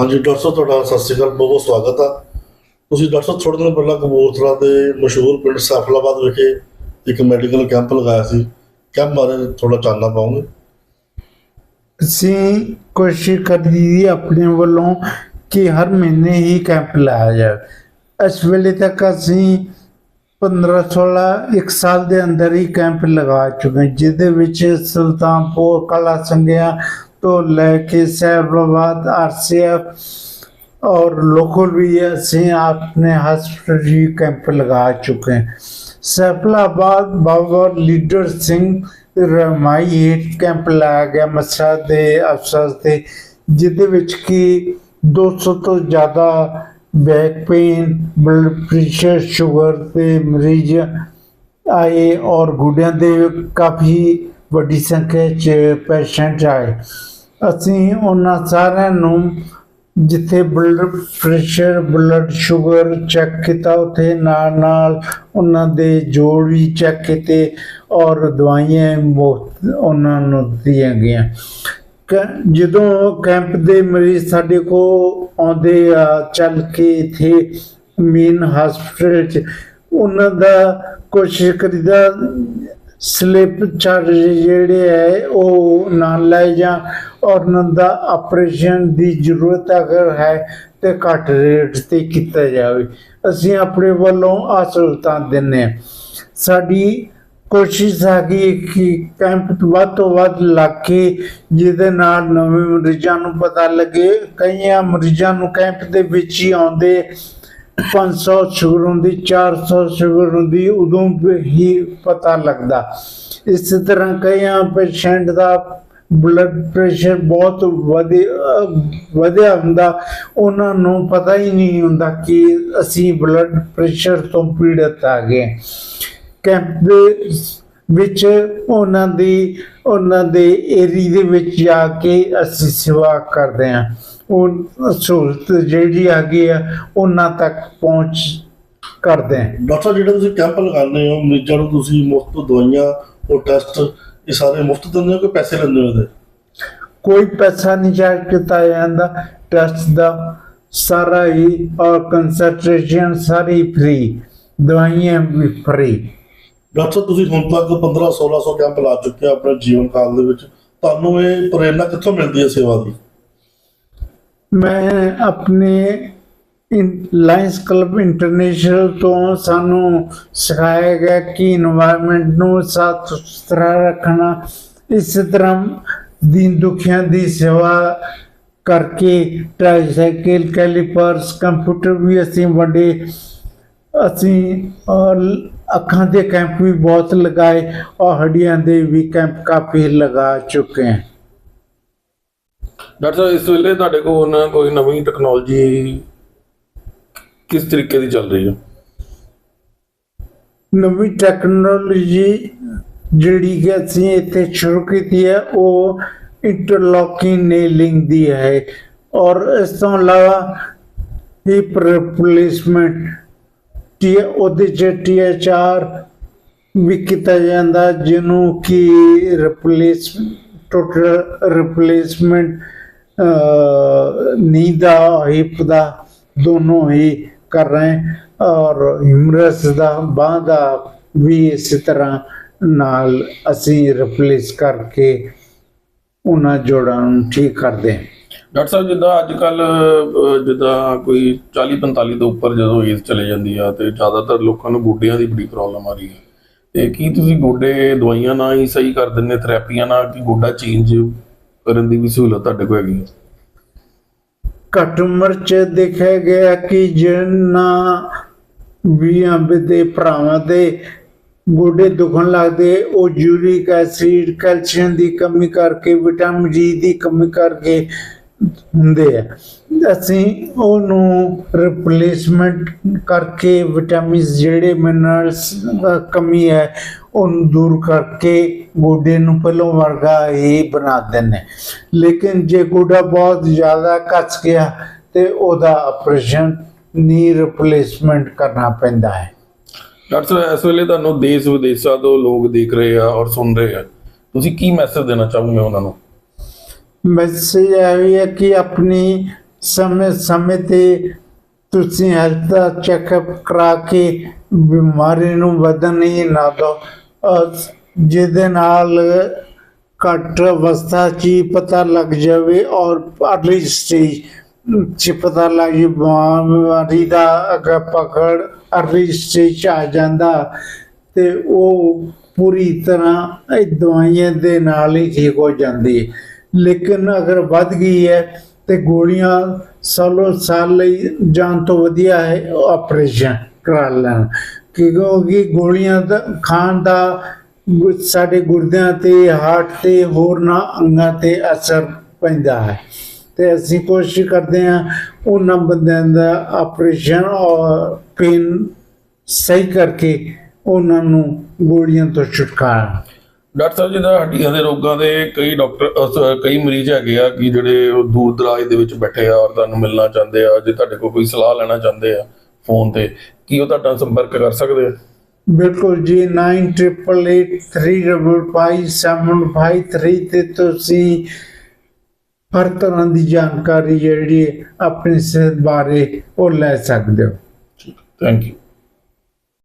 ਹਾਂਜੀ, ਡਾਕਟਰ ਸਾਹਿਬ, ਤੁਹਾਡਾ ਸਤਿ ਸ਼੍ਰੀ ਅਕਾਲ, ਬਹੁਤ ਬਹੁਤ ਸਵਾਗਤ ਆ। ਤੁਸੀਂ ਡਾਕਟਰ ਸਾਹਿਬ ਥੋੜੇ ਦਿਨ ਪਹਿਲਾਂ ਕਪੂਰਥਲਾ ਦੇ ਮਸ਼ਹੂਰ ਪਿੰਡ ਸੈਫਲਾਬਾਦ ਵਿਖੇ ਇੱਕ ਮੈਡੀਕਲ ਕੈਂਪ ਲਗਾਇਆ ਸੀ। ਕੈਂਪ ਬਾਰੇ ਥੋੜਾ ਚਾਨਣਾ ਪਾਉਂਗੇ ਅਸੀਂ ਕੋਸ਼ਿਸ਼ ਕਰਦੀ ਦੀ ਆਪਣੇ ਵੱਲੋਂ ਕਿ ਹਰ ਮਹੀਨੇ ਹੀ ਕੈਂਪ ਲਾਇਆ ਜਾਵੇ। ਇਸ ਵੇਲੇ ਤੱਕ ਅਸੀਂ 15 16 ਇੱਕ ਸਾਲ ਦੇ ਅੰਦਰ ਹੀ ਕੈਂਪ ਲਗਾ ਚੁੱਕੇ ਜਿਹਦੇ ਵਿੱਚ ਸੁਲਤਾਨਪੁਰ, ਕਲਾ ਸੰਗਿਆ ਤੋਂ ਲੈ ਕੇ ਸੈਫਲਾਬਾਦ ਆਰਸੀਐਫ और लोकल भी ऐसे अपने हॉस्पिटल ही कैंप लगा चुके हैं सैफलाबाद बाबा लीडर सिंह ਰਮਾਈ ਹੇਠ ਕੈਂਪ ਲਾਇਆ ਗਿਆ ਮੱਸਾ ਦੇ ਅਫਸਰ ਤੇ ਜਿਹਦੇ ਵਿੱਚ ਕਿ 200 ਤੋਂ ਜ਼ਿਆਦਾ back pain blood pressure sugar ਦੇ ਮਰੀਜ਼ ਆਏ ਔਰ ਗੁੱਡਿਆਂ ਦੇ ਕਾਫੀ ਵੱਡੀ ਸੰਖਿਆ 'ਚ ਪੇਸ਼ੈਂਟ ਆਏ। ਅਸੀਂ ਉਹਨਾਂ ਸਾਰਿਆਂ ਨੂੰ ਜਿੱਥੇ blood pressure blood sugar check ਕੀਤਾ, ਉੱਥੇ ਨਾਲ ਨਾਲ ਉਹਨਾਂ ਦੇ ਜੋੜ ਵੀ ਚੈੱਕ ਕੀਤੇ ਔਰ ਦਵਾਈਆਂ ਮੁਫਤ ਉਹਨਾਂ ਨੂੰ ਦਿੱਤੀਆਂ ਗਈਆਂ। ਕ- ਜਦੋਂ ਕੈਂਪ ਦੇ ਮਰੀਜ਼ ਸਾਡੇ ਕੋਲ ਆਉਂਦੇ ਆ, ਚੱਲ ਕੇ ਇੱਥੇ ਮੇਨ ਹਸਪੀਟਲ ਚ, ਉਹਨਾਂ ਦਾ ਕੋਸ਼ਿਸ਼ ਕਰੀਦਾ ਸਲਿੱਪ ਚਾਰਜ ਜਿਹੜੇ ਹੈ, ਉਹ ਨਾ ਲੈ ਜਾਂ ਔਰ ਨੰਦਾ ਆਪਰੇਸ਼ਨ ਦੀ ਜ਼ਰੂਰਤ ਅਗਰ ਹੈ ਤੇ ਘੱਟ ਰੇਟ ਤੇ ਕੀਤਾ ਜਾਵੇ। ਅਸੀਂ ਆਪਣੇ ਵੱਲੋਂ ਆ ਸਹੂਲਤਾਂ ਦਿੰਨੇ ਹਾਂ। ਸਾਡੀ ਕੋਸ਼ਿਸ਼ ਹੈਗੀ ਕਿ ਕੈਂਪ ਵੱਧ ਤੋਂ ਵੱਧ ਲੱਗ ਕੇ ਜਿਹਦੇ ਨਾਲ ਨਵੇਂ ਮਰੀਜ਼ਾਂ ਨੂੰ ਪਤਾ ਲੱਗੇ। ਕਈਆਂ ਮਰੀਜ਼ਾਂ ਨੂੰ ਕੈਂਪ ਦੇ ਵਿੱਚ ਹੀ ਆਉਂਦੇ 500 ਸ਼ੂਗਰ ਹੁੰਦੀ 400 ਸ਼ੂਗਰ ਹੁੰਦੀ, ਉਦੋਂ ਹੀ ਪਤਾ ਲੱਗਦਾ। ਇਸ ਤਰ੍ਹਾਂ ਕਈਆਂ ਪੇਸ਼ੈਂਟ ਦਾ ਬਲੱਡ ਪ੍ਰੈਸ਼ਰ ਬਹੁਤ ਵਧਿਆ ਵਧਿਆ ਹੁੰਦਾ। ਉਹਨਾਂ ਨੂੰ ਪਤਾ ਹੀ ਨਹੀਂ ਹੁੰਦਾ ਕਿ ਅਸੀਂ ਬਲੱਡ ਪ੍ਰੈਸ਼ਰ ਤੋਂ ਪੀੜਤ ਆ ਗਏ। ਕੈਂਪ ਦੇ ਵਿੱਚ ਉਹਨਾਂ ਦੀ, ਉਹਨਾਂ ਦੇ ਏਰੀਆ ਦੇ ਵਿੱਚ ਜਾ ਕੇ ਅਸੀਂ ਸੇਵਾ ਕਰਦੇ ਹਾਂ। ਉਹ ਸਹੂਲਤ ਜਿਹੜੀ ਆ ਗਈ ਆ ਉਹਨਾਂ ਤੱਕ ਪਹੁੰਚ ਕਰਦੇ ਹਾਂ ਡਾਕਟਰ ਜਿਹੜੇ ਤੁਸੀਂ ਕੈਂਪ ਲਗਾਉਂਦੇ ਹੋ ਮਰੀਜ਼ਾਂ ਨੂੰ ਤੁਸੀਂ ਮੁਫਤ ਦਵਾਈਆਂ ਉਹ ਟੈਸਟ ਇਹ ਸਾਰੇ ਮੁਫਤ ਦਿੰਦੇ ਹੋ ਕਿ ਪੈਸੇ ਲੈਂਦੇ ਹੋ ਇਹਦੇ? ਕੋਈ ਪੈਸਾ ਨਹੀਂ ਚਾਰਜ ਕੀਤਾ ਜਾਂਦਾ। ਟੈਸਟ ਦਾ ਸਾਰਾ ਹੀ ਔਰ ਕੰਸਲਟੇਸ਼ਨ ਸਾਰੀ ਫ੍ਰੀ ਦਵਾਈਆਂ ਵੀ ਫ੍ਰੀ ਡਾਕਟਰ ਤੁਸੀਂ ਹੁਣ ਤੱਕ 15 1600 ਕੈਂਪ ਲਾ ਚੁੱਕੇ ਆਪਣੇ ਜੀਵਨ ਕਾਲ ਦੇ ਵਿੱਚ। ਤੁਹਾਨੂੰ ਇਹ ਪ੍ਰੇਰਣਾ ਕਿੱਥੋਂ ਮਿਲਦੀ ਹੈ ਸੇਵਾ ਦੀ? ਮੈਂ ਆਪਣੇ ਇਨ ਲਾਇੰਸ ਕਲੱਬ ਇੰਟਰਨੈਸ਼ਨਲ ਤੋਂ ਸਾਨੂੰ ਸਿਖਾਇਆ ਗਿਆ ਕਿ এনवायरमेंट ਨੂੰ ਸਾਫ਼ ਸੁਥਰਾ ਰੱਖਣਾ, ਇਸ ਤਰ੍ਹਾਂ ਦੀਨ ਦੁਖੀਆਂ ਦੀ ਸੇਵਾ ਕਰਕੇ ਟ੍ਰਾਈਸਾਈਕਲ ਕੈਲੀਪਰਸ ਕੰਪਿਊਟਰ ਵੀ ਅਸੀਂ ਵੰਡੇ, ਅਸੀਂ ਅੱਖਾਂ ਦੇ ਕੈਂਪ ਵੀ ਬਹੁਤ ਲਗਾਏ, ਔਰ ਹੱਡੀਆਂ ਦੇ ਵੀ ਕੈਂਪ ਕਾਫੀ ਲਗਾ ਚੁੱਕੇ ਹਾਂ। ਡਾਕਟਰ ਸਾਹਿਬ, ਇਸ ਵੇਲੇ ਤੁਹਾਡੇ ਕੋਲ ਨਾ ਕੋਈ ਨਵੀਂ ਟੈਕਨੋਲੋਜੀ ਕਿਸ ਤਰੀਕੇ ਦੀ ਚੱਲ ਰਹੀ ਹੈ? ਨਵੀਂ ਟੈਕਨੋਲੋਜੀ ਜਿਹੜੀ ਕਿ ਅਸੀਂ ਇੱਥੇ ਸ਼ੁਰੂ ਕੀਤੀ ਹੈ, ਉਹ ਇੰਟਰਲੌਕਿੰਗ ਨੇਲਿੰਗ ਦੀ ਹੈ ਔਰ ਇਸ ਤੋਂ ਇਲਾਵਾ ਹਿਪ ਰਿਪਲੇਸਮੈਂਟ ਟੀ ਉਹਦੇ ਚ ਵੀ ਕੀਤਾ ਜਾਂਦਾ, ਜਿਹਨੂੰ ਕਿ ਰਿਪਲੇਸ ਟੋਟਲ ਰਿਪਲੇਸਮੈਂਟ ਨੀ ਦਾ ਹਿਪ ਦਾ, ਦੋਨੋਂ ਹੀ ਕਰ ਰਹੇ ਹਾਂ ਹਿਮਰਸ ਦਾ, ਬਾਂਹ ਦਾ ਵੀ ਇਸੇ ਤਰ੍ਹਾਂ ਨਾਲ ਅਸੀਂ ਰਿਪਲੇਸ ਕਰਕੇ ਉਹਨਾਂ ਜੋੜਾਂ ਨੂੰ ਠੀਕ ਕਰਦੇ ਹਾਂ। ਡਾਕਟਰ ਸਾਹਿਬ, ਜਿੱਦਾਂ ਅੱਜ ਕੱਲ ਜਿੱਦਾਂ ਕੋਈ 40 45 ਤੋਂ ਉੱਪਰ ਜਦੋਂ ਏਜ ਚਲੇ ਜਾਂਦੀ ਆ ਤੇ ਜ਼ਿਆਦਾਤਰ ਲੋਕਾਂ ਨੂੰ ਗੋਡਿਆਂ ਦੀ ਬੜੀ ਪ੍ਰੋਬਲਮ ਆ ਰਹੀ ਹੈ ਤੇ ਕੀ ਤੁਸੀਂ ਗੋਡੇ ਦਵਾਈਆਂ ਨਾਲ ਹੀ ਸਹੀ ਕਰ ਦਿੰਦੇ, ਥੈਰੇਪੀਆਂ ਨਾਲ, ਕਿ ਗੋਡਾ ਚੇਂਜ ਕਰਨ ਦੀ ਵੀ ਸਹੂਲਤ ਤੁਹਾਡੇ ਕੋਲ ਹੈਗੀ ਘੱਟ ਉਮਰ ਚ ਦੇਖਿਆ ਗਿਆ ਕਿ ਜਿਨ੍ਹਾਂ ਵੀਆਂ ਦੇ ਭਰਾਵਾਂ ਦੇ ਗੋਡੇ ਦੁਖਣ ਲੱਗਦੇ, ਉਹ ਯੂਰਿਕ ਐਸਿਡ, ਕੈਲਸ਼ੀਅਮ ਦੀ ਕਮੀ ਕਰਕੇ, ਵਿਟਾਮਿਨ ਜੀ ਦੀ ਕਮੀ ਕਰਕੇ ਹੁੰਦੇ ਆ। ਅਸੀਂ ਉਹਨੂੰ ਰਿਪਲੇਸਮੈਂਟ ਕਰਕੇ ਵਿਟਾਮਿਨ ਜਿਹੜੇ ਮਿਨਰਲਸ ਕਮੀ ਹੈ, ਉਹਨੂੰ ਦੂਰ ਕਰਕੇ ਗੋਡੇ ਨੂੰ ਪਹਿਲੋਂ ਵਰਗਾ ਹੀ ਬਣਾ ਦਿੰਦੇ ਲੇਕਿਨ ਜੇ ਗੋਡਾ ਬਹੁਤ ਜ਼ਿਆਦਾ ਕੱਚ ਗਿਆ, ਤੇ ਉਹਦਾ ਆਪਰੇਸ਼ਨ ਨੀ ਰਿਪਲੇਸਮੈਂਟ ਕਰਨਾ ਪੈਂਦਾ ਹੈ। ਡਾਕਟਰ ਸਾਹਿਬ, ਇਸ ਵੇਲੇ ਤੁਹਾਨੂੰ ਦੇਸ਼ ਵਿਦੇਸ਼ਾਂ ਤੋਂ ਲੋਕ ਦੇਖ ਰਹੇ ਆ ਔਰ ਸੁਣ ਰਹੇ ਆ। ਤੁਸੀਂ ਕੀ ਮੈਸੇਜ ਦੇਣਾ ਚਾਹੋਗੇ ਉਹਨਾਂ ਨੂੰ? ਮੈਸੇਜ ਇਹ ਹੈ ਕਿ ਆਪਣੀ ਸਮੇਂ ਸਮੇਂ ਤੇ ਤੁਸੀਂ ਹੈਲਥ ਦਾ ਚੈੱਕਅਪ ਕਰਾ ਕੇ ਬਿਮਾਰੀ ਨੂੰ ਵਧਣ ਨਹੀਂ ਨਾ ਦਿਓ। ਜਿਹਦੇ ਨਾਲ ਘੱਟ ਅਵਸਥਾ 'ਚ ਹੀ ਪਤਾ ਲੱਗ ਜਾਵੇ ਔਰ ਅਰਲੀ ਸਟੇਜ 'ਚ ਪਤਾ ਲੱਗ ਜਾਵੇ, ਬਿਮਾਰੀ ਦਾ ਅਗਰ ਪਕੜ ਅਰਲੀ ਸਟੇਜ 'ਚ ਆ ਜਾਂਦਾ ਤੇ ਉਹ ਪੂਰੀ ਤਰ੍ਹਾਂ ਇਹ ਦਵਾਈਆਂ ਦੇ ਨਾਲ ਹੀ ਠੀਕ ਹੋ ਜਾਂਦੀ ਹੈ। ਲੇਕਿਨ ਅਗਰ ਵੱਧ ਗਈ ਹੈ ਤੇ ਗੋਲੀਆਂ ਸਾਲੋ ਸਾਲ ਲਈ ਜਾਣ ਤੋਂ ਵਧੀਆ ਹੈ ਆਪਰੇਸ਼ਨ ਕਰਾ ਲੈਣ। ਕਿਉਂਕਿ ਗੋਲੀਆਂ ਦਾ, ਖਾਣ ਦਾ ਗੁ- ਸਾਡੇ ਗੁਰਦਿਆਂ ਤੇ, ਹਾਰਟ ਤੇ, ਹੋਰ ਨਾ ਅੰਗਾਂ ਤੇ ਅਸਰ ਪੈਂਦਾ ਹੈ। ਤੇ ਅਸੀਂ ਕੋਸ਼ਿਸ਼ ਕਰਦੇ ਹਾਂ ਉਹਨਾਂ ਬੰਦਿਆਂ ਦਾ ਆਪਰੇਸ਼ਨ ਔਰ ਪੇਨ ਸਹੀ ਕਰਕੇ ਉਹਨਾਂ ਨੂੰ ਗੋਲੀਆਂ ਤੋਂ ਛੁਟਕਾਰਾ। ਡਾਕਟਰ ਸਾਹਿਬ ਜਿਹਦਾ ਹੱਡੀਆਂ ਦੇ ਰੋਗਾਂ ਦੇ ਕਈ ਡਾਕਟਰ ਕਈ ਮਰੀਜ਼ ਹੈਗੇ ਆ ਕਿ ਜਿਹੜੇ ਦੂਰ ਦਰਾਜ ਦੇ ਵਿੱਚ ਬੈਠੇ ਆ ਔਰ ਤੁਹਾਨੂੰ ਮਿਲਣਾ ਚਾਹੁੰਦੇ ਆ ਜੇ ਤੁਹਾਡੇ ਕੋਲ ਕੋਈ ਸਲਾਹ ਲੈਣਾ ਚਾਹੁੰਦੇ ਆ ਫੋਨ ਤੇ ਕੀ ਉਹ ਤੁਹਾਡਾ ਸੰਪਰਕ ਕਰ ਸਕਦੇ ਆ? ਬਿਲਕੁਲ ਜੀ 9888355753 ਤੇ ਤੁਸੀਂ ਹਰ ਤਰ੍ਹਾਂ ਦੀ ਜਾਣਕਾਰੀ ਜਿਹੜੀ ਆਪਣੀ ਸਿਹਤ ਬਾਰੇ ਉਹ ਲੈ ਸਕਦੇ ਹੋ। Thank you